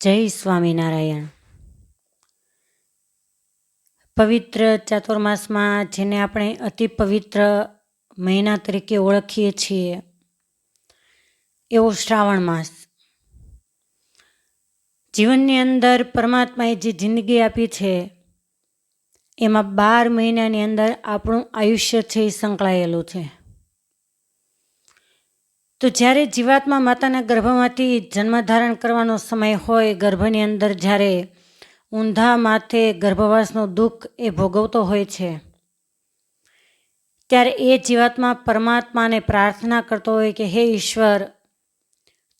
જય સ્વામિનારાયણ. પવિત્ર ચાતુર્માસમાં જેને આપણે અતિ પવિત્ર મહિના તરીકે ઓળખીએ છીએ, એવો શ્રાવણ માસ. જીવનની અંદર પરમાત્માએ જે જિંદગી આપી છે, એમાં બાર મહિનાની અંદર આપણું આયુષ્ય છે એ સંકળાયેલું છે. તો જ્યારે જીવાત્મા માતાના ગર્ભમાંથી જન્મ ધારણ કરવાનો સમય હોય, ગર્ભની અંદર જ્યારે ઊંધા માથે ગર્ભવાસનું દુઃખ એ ભોગવતો હોય છે, ત્યારે એ જીવાત્મા પરમાત્માને પ્રાર્થના કરતો હોય કે, હે ઈશ્વર,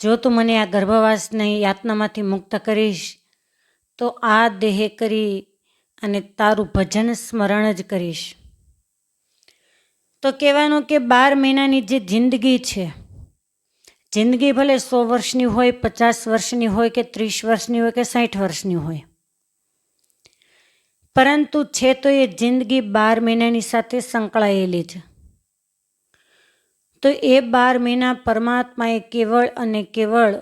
જો તું મને આ ગર્ભવાસની યાતનામાંથી મુક્ત કરીશ, તો આ દેહે કરી અને તારું ભજન સ્મરણ જ કરીશ. તો કહેવાનું કે બાર મહિનાની જે જિંદગી છે જિંદગી ભલે સો વર્ષની હોય, પચાસ વર્ષની હોય કે ત્રીસ વર્ષની હોય કે સાઠ વર્ષની હોય. પરંતુ છે તો એ જિંદગી બાર મહિનાની સાથે સંકળાયેલી છે. તો એ બાર મહિના પરમાત્માએ કેવળ અને કેવળ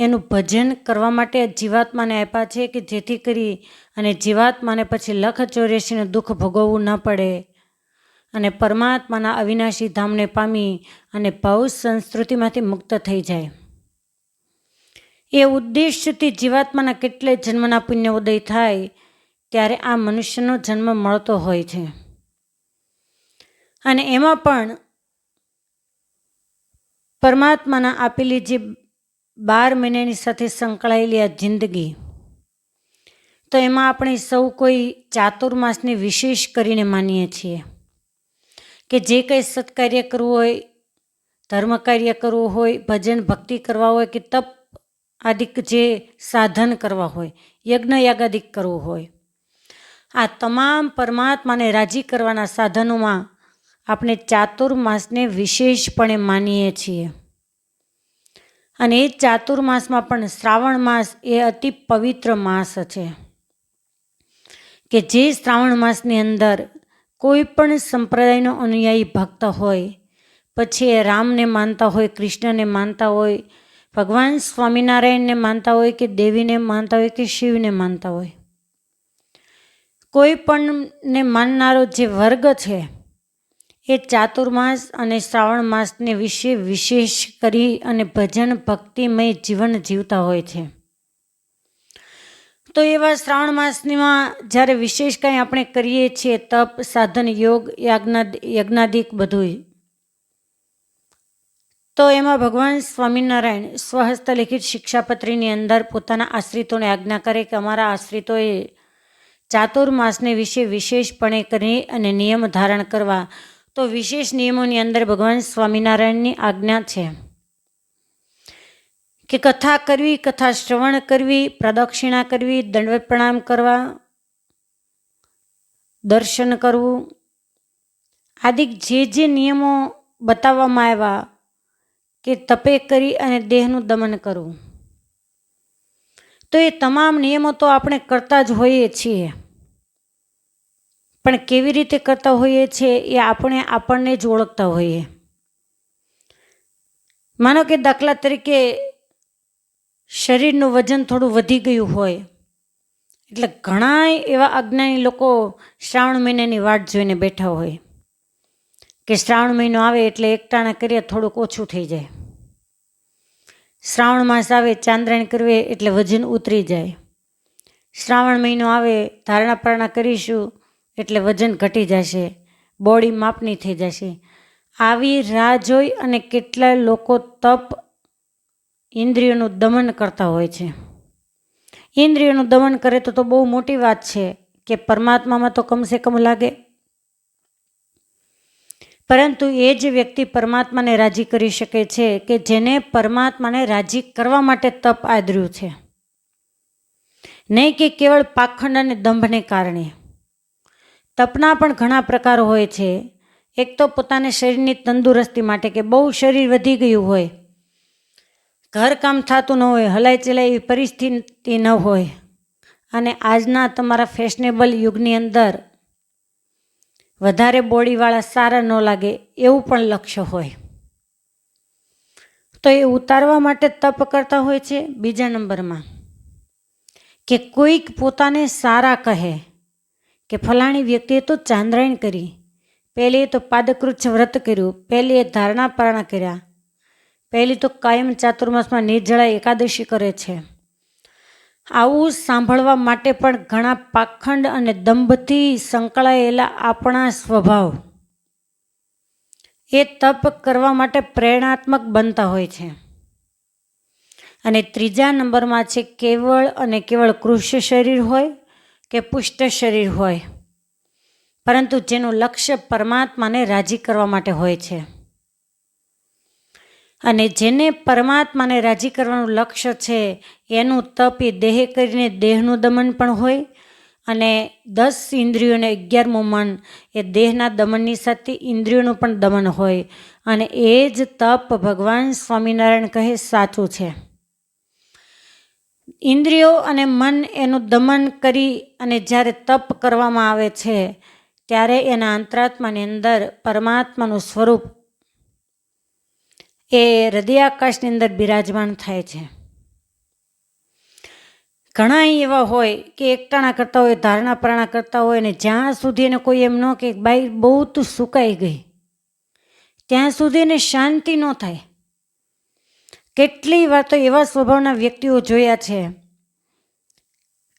એનું ભજન કરવા માટે જીવાત્માને આપ્યા છે કે જેથી કરી અને જીવાત્માને પછી લખ ચોર્યાસીનું દુઃખ ભોગવવું ન પડે. અને પરમાત્માના અવિનાશી ધામને પામી અને ભાવ સંસ્કૃતિમાંથી મુક્ત થઈ જાય. એ ઉદ્દેશ્યથી જીવાત્માના કેટલે જન્મના પુણ્ય ઉદય થાય, ત્યારે આ મનુષ્યનો જન્મ મળતો હોય છે. અને એમાં પણ પરમાત્માના આપેલી જે બાર મહિનાની સાથે સંકળાયેલી આ જિંદગી, તો એમાં આપણે સૌ કોઈ ચાતુર્માસને વિશેષ કરીને માનીએ છીએ. કે જે કંઈ સત્કાર્ય કરવું હોય ધર્મ કાર્ય કરવું હોય, ભજન, ભક્તિ કરવા હોય કે તપ આદિક જે સાધન કરવા હોય યજ્ઞ યાગાદિક કરવું હોય. આ તમામ પરમાત્માને રાજી કરવાના સાધનોમાં આપણે ચાતુર્માસને વિશેષપણે માનીએ છીએ. અને એ ચાતુર્માસમાં પણ શ્રાવણ માસ એ અતિ પવિત્ર માસ છે. કે જે શ્રાવણ માસની અંદર કોઈ પણ સંપ્રદાયનો અનુયાયી ભક્ત હોય, પછી એ રામને માનતા હોય, કૃષ્ણને માનતા હોય, ભગવાન સ્વામિનારાયણને માનતા હોય કે દેવીને માનતા હોય કે શિવને માનતા હોય. કોઈ પણને માનનારો જે વર્ગ છે, એ ચાતુર્માસ અને શ્રાવણ માસને વિશે વિશેષ કરી અને ભજન ભક્તિમય જીવન જીવતા હોય છે. તો એવા શ્રાવણ માસનીમાં જ્યારે વિશેષ કંઈ આપણે કરીએ છીએ, તપ, સાધન, યોગ યાજ્ઞા યજ્ઞાદિક બધું તો એમાં ભગવાન સ્વામિનારાયણ સ્વહસ્ત લિખિત શિક્ષાપત્રીની અંદર પોતાના આશ્રિતોને આજ્ઞા કરે કે અમારા આશ્રિતોએ ચાતુર્માસને વિશે વિશેષપણે કરી અને નિયમ ધારણ કરવા. તો વિશેષ નિયમોની અંદર ભગવાન સ્વામિનારાયણની આજ્ઞા છે. કે કથા કરવી, કથા શ્રવણ કરવી, પ્રદક્ષિણા કરવી, દંડવત પ્રણામ કરવા, દર્શન કરવું આદિ જે જે નિયમો બતાવવામાં આવ્યા કે તપે કરી અને દેહનું દમન કરવું. તો એ તમામ નિયમો તો આપણે કરતા જ હોઈએ છીએ. પણ કેવી રીતે કરતા હોઈએ છીએ એ આપણે આપણને જ ઓળખતા હોઈએ. માનો કે દાખલા તરીકે શરીરનું વજન થોડું વધી ગયું હોય, એટલે ઘણા એવા અજ્ઞાની લોકો શ્રાવણ મહિનાની વાટ જોઈને બેઠા હોય. કે શ્રાવણ મહિનો આવે એટલે એકટાણા કરીએ થોડુંક ઓછું થઈ જાય. શ્રાવણ માસ આવે ચાંદ્રાયણ કરવે એટલે વજન ઉતરી જાય. શ્રાવણ મહિનો આવે ધારણા પારણા કરીશું એટલે વજન ઘટી જશે, બોડી માપની થઈ જશે. આવી રાહ જોઈ અને કેટલાય લોકો તપ ઇન્દ્રિયોનું દમન કરતા હોય છે. ઇન્દ્રિયોનું દમન કરે તો તો બહુ મોટી વાત છે કે પરમાત્મામાં તો કમસે કમ લાગે. પરંતુ એ જ વ્યક્તિ પરમાત્માને રાજી કરી શકે છે કે જેને પરમાત્માને રાજી કરવા માટે તપ આદર્યું છે. નહીં કે કેવળ પાખંડ અને દંભને કારણે. તપના પણ ઘણા પ્રકાર હોય છે. એક તો પોતાને શરીરની તંદુરસ્તી માટે કે બહુ શરીર વધી ગયું હોય ઘર કામ થતું ન હોય હલાઈ ચલાય પરિસ્થિતિ ન હોય. અને આજના તમારા ફેશનેબલ યુગની અંદર વધારે બોડીવાળા સારા ન લાગે એવું પણ લક્ષ્ય હોય. તો એ ઉતારવા માટે તપ કરતા હોય છે બીજા નંબરમાં કે કોઈક પોતાને સારા કહે કે ફલાણી વ્યક્તિએ તો ચાંદ્રાયણ કરી પહેલી તો પાદકૃચ્છ વ્રત કર્યું પહેલી ધારણા પારણા કર્યા પહેલી તો કાયમ ચાતુર્માસમાં નિર્જળા એકાદશી કરે છે. આવું સાંભળવા માટે પણ ઘણા પાખંડ અને દંભથી સંકળાયેલા આપણા સ્વભાવ. એ તપ કરવા માટે પ્રેરણાત્મક બનતા હોય છે. અને ત્રીજા નંબરમાં છે કેવળ અને કેવળ કૃષ્ય શરીર હોય કે પુષ્ટ શરીર હોય. પરંતુ જેનું લક્ષ્ય પરમાત્માને રાજી કરવા માટે હોય છે. અને જેને પરમાત્માને રાજી કરવાનું લક્ષ્ય છે, એનું તપ એ દેહ કરીને દેહનું દમન પણ હોય અને દસ ઇન્દ્રિયોને અગિયારમું મન, એ દેહના દમનની સાથે ઇન્દ્રિયોનું પણ દમન હોય અને એ જ તપ ભગવાન સ્વામિનારાયણ કહે સાચું છે. ઇન્દ્રિયો અને મન એનું દમન કરી અને જ્યારે તપ કરવામાં આવે છે, ત્યારે એના અંતરાત્માની અંદર પરમાત્માનું સ્વરૂપ એ હૃદયાકાશની અંદર બિરાજમાન થાય છે. ઘણા એવા હોય કે એકટાણા કરતા હોય, ધારણા પ્રાણા કરતા હોય ને જ્યાં સુધી એને કોઈ એમ ન કે બાઈ, બહુ તું સુકાઈ ગઈ. ત્યાં સુધી એને શાંતિ ન થાય. કેટલી વાર તો એવા સ્વભાવના વ્યક્તિઓ જોયા છે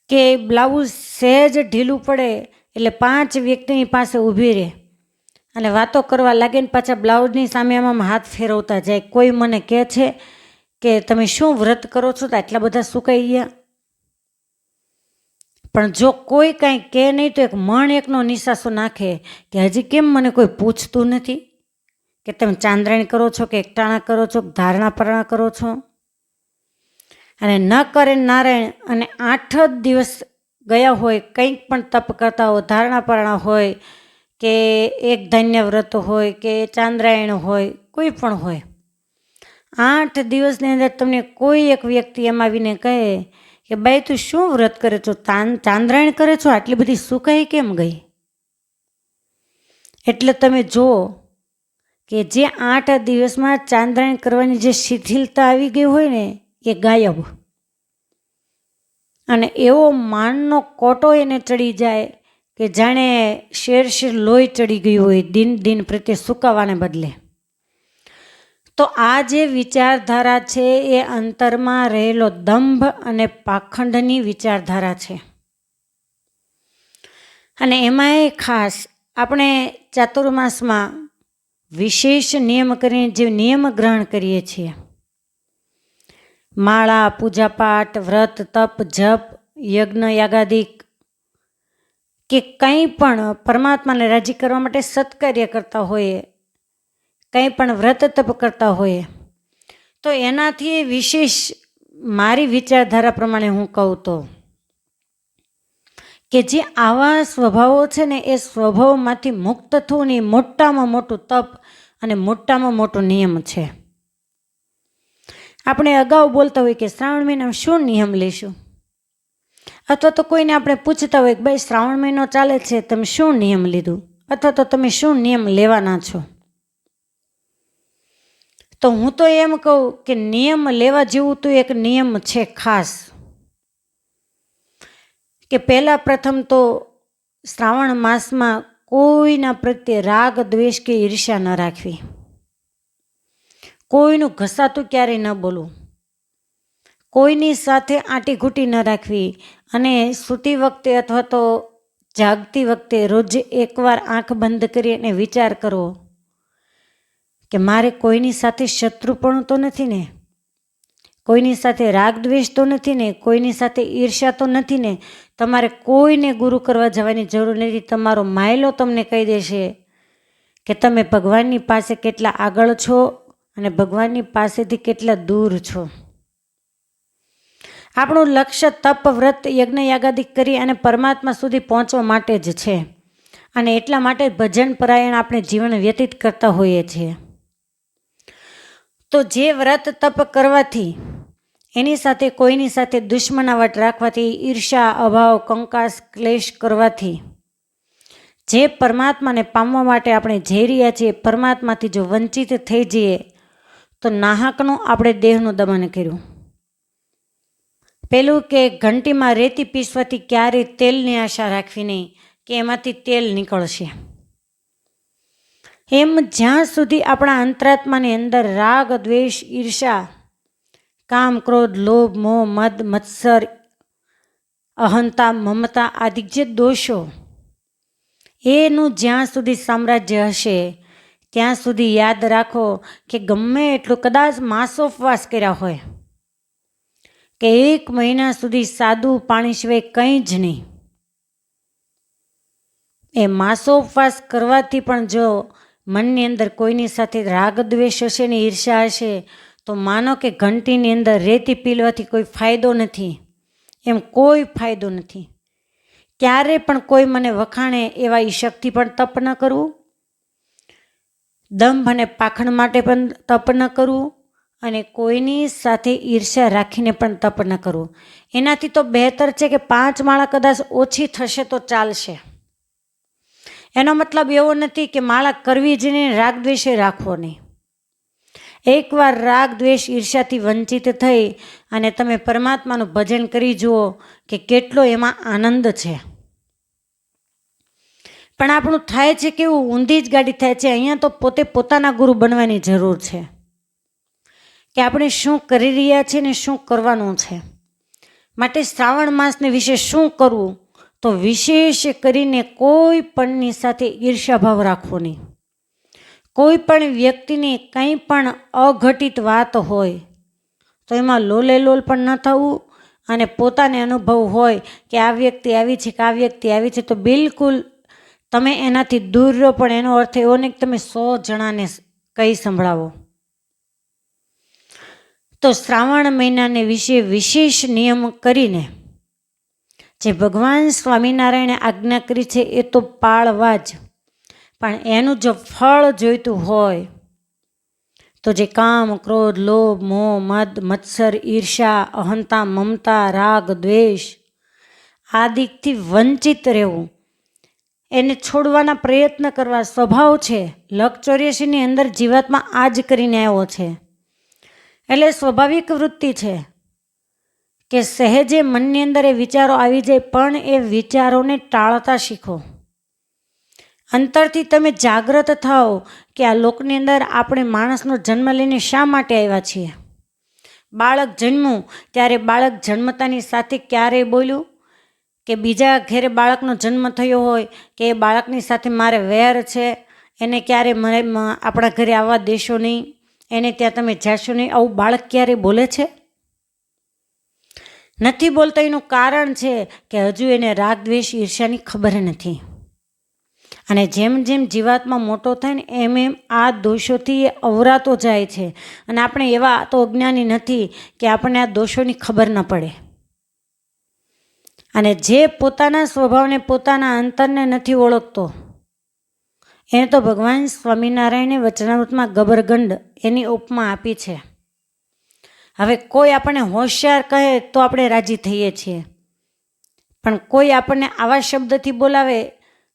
કે બ્લાઉઝ સહેજ ઢીલું પડે એટલે પાંચ વ્યક્તિની પાસે ઊભી રહે. અને વાતો કરવા લાગે ને પાછા બ્લાઉઝની સામે આમ હાથ ફેરવતા જાય. કોઈ મને કહે છે કે તમે શું વ્રત કરો છો તો આટલા બધા સુકાઈ ગયા? પણ જો કોઈ કાંઈ કહે નહીં તો એક મણ એકનો નિશાસો નાખે કે હજી કેમ મને કોઈ પૂછતું નથી? કે તમે ચાંદ્રાણી કરો છો કે એકટાણા કરો છો, ધારણા પરણા કરો છો? અને ન કરે નારાયણ અને આઠ જ દિવસ ગયા હોય, કંઈક પણ તપ કરતા હોય, ધારણા પરણા હોય કે એક ધન્ય વ્રત હોય, કે ચાંદ્રાયણ હોય, કોઈ પણ હોય. આઠ દિવસની અંદર તમને કોઈ એક વ્યક્તિ એમ આવીને કહે કે ભાઈ તું શું વ્રત કરે છો? ચાંદ્રાયણ કરે છો? આટલી બધી સુકાઈ કેમ ગઈ? એટલે તમે જુઓ કે જે આઠ દિવસમાં ચાંદ્રાયણ કરવાની જે શિથિલતા આવી ગઈ હોય ને, એ ગાયબ. અને એવો માનનો કોટો એને ચડી જાય કે જાણે શેર શેર લોહી ચડી ગયું હોય, દિન દિન પ્રત્યે સુકાવાને બદલે. તો આ જે વિચારધારા છે, એ અંતરમાં રહેલો દંભ અને પાખંડની વિચારધારા છે. અને એમાંય ખાસ આપણે ચાતુર્માસમાં વિશેષ નિયમ કરીને જે નિયમ ગ્રહણ કરીએ છીએ. માળા, પૂજાપાઠ, વ્રત, તપ, જપ, યજ્ઞ, યાગાદિક કે કંઈ પણ પરમાત્માને રાજી કરવા માટે સત્કાર્ય કરતા હોઈએ કંઈ પણ વ્રત તપ કરતા હોઈએ તો એનાથી વિશેષ મારી વિચારધારા પ્રમાણે હું કહું તો કે જે આવા સ્વભાવો છે ને, એ સ્વભાવમાંથી મુક્ત થવું ને મોટામાં મોટું તપ અને મોટામાં મોટો નિયમ છે. આપણે અગાઉ બોલતા હોય કે શ્રાવણ મહિનામાં શું નિયમ લઈશું અથવા તો કોઈને આપણે પૂછતા હોય કે ભાઈ, શ્રાવણ મહિનો ચાલે છે, તમે શું નિયમ લીધું? અથવા તો તમે શું નિયમ લેવાના છો? તો હું તો એમ કહું કે નિયમ લેવા જેવું તો એક નિયમ છે ખાસ. કે પહેલાં પ્રથમ તો શ્રાવણ માસમાં કોઈના પ્રત્યે રાગ, દ્વેષ કે ઈર્ષ્યા ન રાખવી. કોઈનું ઘસાતું ક્યારેય ન બોલવું. કોઈની સાથે આંટી ઘૂંટી ન રાખવી અને સૂતી વખતે અથવા તો જાગતી વખતે રોજ એકવાર આંખ બંધ કરી અને વિચાર કરવો કે મારે કોઈની સાથે શત્રુપણું તો નથી ને? કોઈની સાથે રાગ દ્વેષ તો નથી ને? કોઈની સાથે ઈર્ષ્યા તો નથી ને? તમારે કોઈને ગુરુ કરવા જવાની જરૂર નથી. તમારો માયલો તમને કહી દેશે કે તમે ભગવાનની પાસે કેટલા આગળ છો અને ભગવાનની પાસેથી કેટલા દૂર છો. આપણું લક્ષ્ય તપ, વ્રત યજ્ઞ યાગાદિક કરી અને પરમાત્મા સુધી પહોંચવા માટે જ છે. અને એટલા માટે ભજન પરાયણ આપણે જીવન વ્યતીત કરતા હોઈએ છીએ. તો જે વ્રત તપ કરવાથી એની સાથે કોઈની સાથે દુશ્મનાવટ રાખવાથી ઈર્ષા અભાવ, કંકાસ, ક્લેશ કરવાથી જે પરમાત્માને પામવા માટે આપણે જઈ રહ્યા છીએ, પરમાત્માથી જો વંચિત થઈ જઈએ, તો નાહકનું આપણે દેહનું દમન કર્યું. પેલું કે ઘંટીમાં રેતી પીસવાથી ક્યારેય તેલની આશા રાખવી નહીં, કે એમાંથી તેલ નીકળશે. એમ જ્યાં સુધી આપણા અંતરાત્માની અંદર રાગ, દ્વેષ, ઈર્ષા, કામ, ક્રોધ, લોભ, મોહ, મદ, મત્સર, અહંતા, મમતા આદિ જે દોષો, એનું જ્યાં સુધી સામ્રાજ્ય હશે, ત્યાં સુધી યાદ રાખો કે ગમે એટલું કદાચ માસોપવાસ કર્યા હોય કે એક મહિના સુધી સાદું પાણી સિવાય કંઈ જ નહીં. એ માસો ઉપવાસ કરવાથી પણ જો મનની અંદર કોઈની સાથે રાગ દ્વેષ હશે ને ઈર્ષા હશે, તો માનો કે ઘંટીની અંદર રેતી પીલવાથી કોઈ ફાયદો નથી. એમ કોઈ ફાયદો નથી. ક્યારે પણ કોઈ મને વખાણે એવા એ શક્તિ પણ તપ ન કરવું દંભ અને પાખણ માટે પણ તપ ન કરવું અને કોઈની સાથે ઈર્ષ્યા રાખીને પણ તપ ન કરવું એનાથી તો બહેતર છે કે પાંચ માળા કદાચ ઓછી થશે તો ચાલશે. એનો મતલબ એવો નથી કે માળા કરવી જ નહીં, રાગ દ્વેષે રાખવો નહીં. એકવાર રાગ દ્વેષ ઈર્ષ્યાથી વંચિત થઈ અને તમે પરમાત્માનું ભજન કરી જુઓ કે કેટલો એમાં આનંદ છે. પણ આપણું થાય છે કેવું ઊંધી જ ગાડી થાય છે. અહીંયા તો પોતે પોતાના ગુરુ બનવાની જરૂર છે. કે આપણે શું કરી રહ્યા છીએ ને શું કરવાનું છે? માટે શ્રાવણ માસને વિશે શું કરવું? તો વિશેષ કરીને કોઈ પણની સાથે ઈર્ષ્યાભાવ રાખવો નહીં. કોઈ પણ વ્યક્તિની કંઈ પણ અઘટિત વાત હોય, તો એમાં લોલે લોલ પણ ન થવું અને પોતાને અનુભવ હોય કે આ વ્યક્તિ આવી છે કે આ વ્યક્તિ આવી છે, તો બિલકુલ તમે એનાથી દૂર રહો. પણ એનો અર્થ એવો નહીં કે તમે સો જણાને કહી સંભળાવો. તો શ્રાવણ મહિનાને વિશે વિશેષ નિયમ કરીને જે ભગવાન સ્વામિનારાયણે આજ્ઞા કરી છે, એ તો પાળવા જ. પણ એનું જો ફળ જોઈતું હોય, તો જે કામ, ક્રોધ, લોભ, મોહ, મદ, મત્સર ઈર્ષા અહંતા, મમતા, રાગ, દ્વેષ આદિકથી વંચિત રહેવું, એને છોડવાના પ્રયત્ન કરવા સ્વભાવ છે. લક અંદર જીવાતમાં આ જ કરીને આવ્યો છે. એટલે સ્વાભાવિક વૃત્તિ છે કે સહેજે મનની અંદર એ વિચારો આવી જાય, પણ એ વિચારોને ટાળતા શીખો. અંતરથી તમે જાગ્રત થાઓ કે આ લોકની અંદર આપણે માણસનો જન્મ લઈને શા માટે આવ્યા છીએ. બાળક જન્મું ત્યારે બાળક જન્મતાની સાથે ક્યારેય બોલ્યું? કે બીજા ઘેરે બાળકનો જન્મ થયો હોય કે એ બાળકની સાથે મારે વેર છે? એને ક્યારે મને આપણા ઘરે આવવા દેશો નહીં? એને ત્યાં તમે જાશો નહીં. આવું બાળક ક્યારે બોલે છે? નથી બોલતા. એનું કારણ છે કે હજુ એને રાગ, દ્વેષ, ઈર્ષ્યાની ખબર નથી. અને જેમ જેમ જીવાતમાં મોટો થાય ને, એમ એમ આ દોષોથી એ અવરાતો જાય છે. અને આપણે એવા તો અજ્ઞાની નથી કે આપણને આ દોષોની ખબર ન પડે. અને જે પોતાના સ્વભાવને, પોતાના અંતરને નથી ઓળખતો એને તો ભગવાન સ્વામિનારાયણે વચનામૃતમાં ગબરગંડ એની ઉપમા આપી છે. હવે કોઈ આપણને હોશિયાર કહે તો આપણે રાજી થઈએ છીએ. પણ કોઈ આપણને આવા શબ્દથી બોલાવે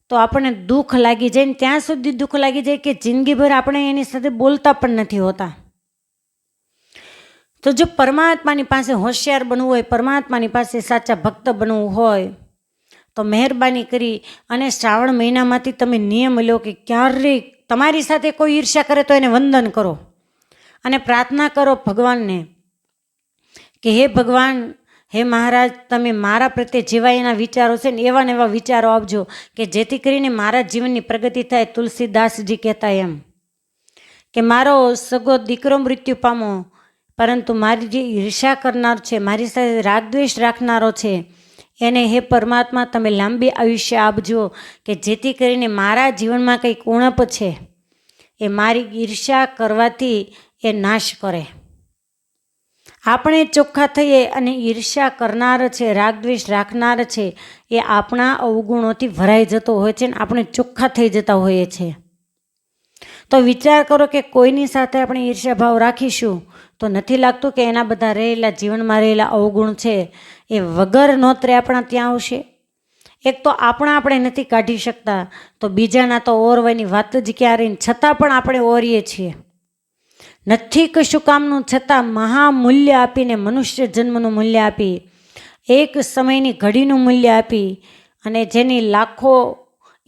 તો આપણને દુઃખ લાગી જાય ને ત્યાં સુધી દુઃખ લાગી જાય કે જિંદગીભર આપણે એની સાથે બોલતા પણ નથી હોતા. તો જો પરમાત્માની પાસે હોશિયાર બનવું હોય, પરમાત્માની પાસે સાચા ભક્ત બનવું હોય તો મહેરબાની કરી અને શ્રાવણ મહિનામાંથી તમે નિયમ લો કે ક્યારેય તમારી સાથે કોઈ ઈર્ષ્યા કરે તો એને વંદન કરો. અને પ્રાર્થના કરો ભગવાનને કે હે ભગવાન, હે મહારાજ, તમે મારા પ્રત્યે જેવા એના વિચારો છે ને એવા ને એવા વિચારો આપજો કે જેથી કરીને મારા જીવનની પ્રગતિ થાય તુલસીદાસજી કહેતા એમ. કે મારો સગો દીકરો મૃત્યુ પામો પરંતુ મારી જે ઈર્ષા કરનાર છે, મારી સાથે રાગદ્વેષ રાખનારો છે એને હે પરમાત્મા, તમે લાંબી આયુષ્ય આપજો કે જેથી કરીને મારા જીવનમાં કંઈક ઉણપ છે, એ મારી ઈર્ષા કરવાથી એ નાશ કરે. આપણે ચોખ્ખા થઈએ અને ઈર્ષ્યા કરનાર છે, રાગદ્વેષ રાખનાર છે, એ આપણા અવગુણોથી ભરાઈ જતો હોય છે અને આપણે ચોખ્ખા થઈ જતા હોઈએ છીએ. તો વિચાર કરો કે કોઈની સાથે આપણે ઈર્ષ્યાભાવ રાખીશું તો નથી લાગતું કે એના બધા રહેલા જીવનમાં રહેલા અવગુણ છે એ વગર નોતરે આપણા ત્યાં આવશે. એક તો આપણા આપણે નથી કાઢી શકતા, તો બીજાના તો ઓરવાની વાત જ ક્યારે છતાં પણ આપણે ઓરીએ છીએ. નથી કશું કામનું, છતાં મહામૂલ્ય આપીને મનુષ્ય જન્મનું મૂલ્ય આપી, એક સમયની ઘડીનું મૂલ્ય આપી અને જેની લાખો,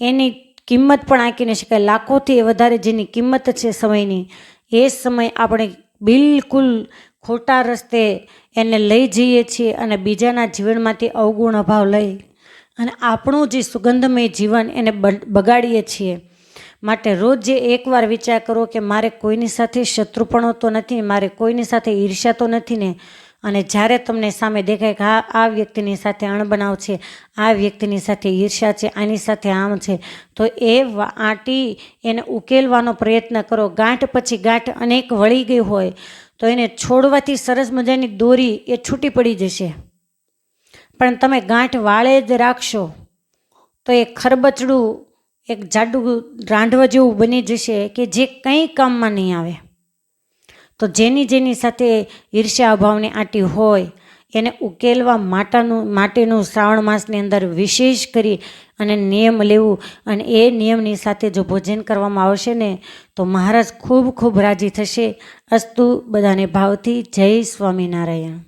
એની કિંમત પણ આંકી ન શકાય. લાખોથી વધારે જેની કિંમત છે સમયની, એ સમય આપણે બિલકુલ ખોટા રસ્તે એને લઈ જઈએ છીએ અને બીજાના જીવનમાંથી અવગુણ અભાવ લઈ અને આપણું જે સુગંધમય જીવન એને બગાડીએ છીએ. માટે રોજ જે એકવાર વિચાર કરો કે મારે કોઈની સાથે શત્રુપણો તો નથી, મારે કોઈની સાથે ઈર્ષ્યા તો નથી ને અને જ્યારે તમને સામે દેખાય કે હા આ વ્યક્તિની સાથે અણબનાવ છે, આ વ્યક્તિની સાથે ઈર્ષ્યા છે, આની સાથે આમ છે, તો એ આંટી એને ઉકેલવાનો પ્રયત્ન કરો. ગાંઠ પછી ગાંઠ અનેક વળી ગઈ હોય, તો એને છોડવાથી સરસ મજાની દોરી એ છૂટી પડી જશે. પણ તમે ગાંઠ વાળે જ રાખશો, તો એ ખરબચડું એક જાડું રાંઢવા જેવું બની જશે કે જે કંઈ કામમાં નહીં આવે. તો જેની જેની સાથે ઈર્ષ્યા અભાવની આંટી હોય, એને ઉકેલવા માટેનું માટેનું શ્રાવણ માસની અંદર વિશેષ કરી અને નિયમ લેવું અને એ નિયમની સાથે જો ભોજન કરવામાં આવશે ને, તો મહારાજ ખૂબ ખૂબ રાજી થશે. અસ્તુ બધાને ભાવથી જય સ્વામિનારાયણ.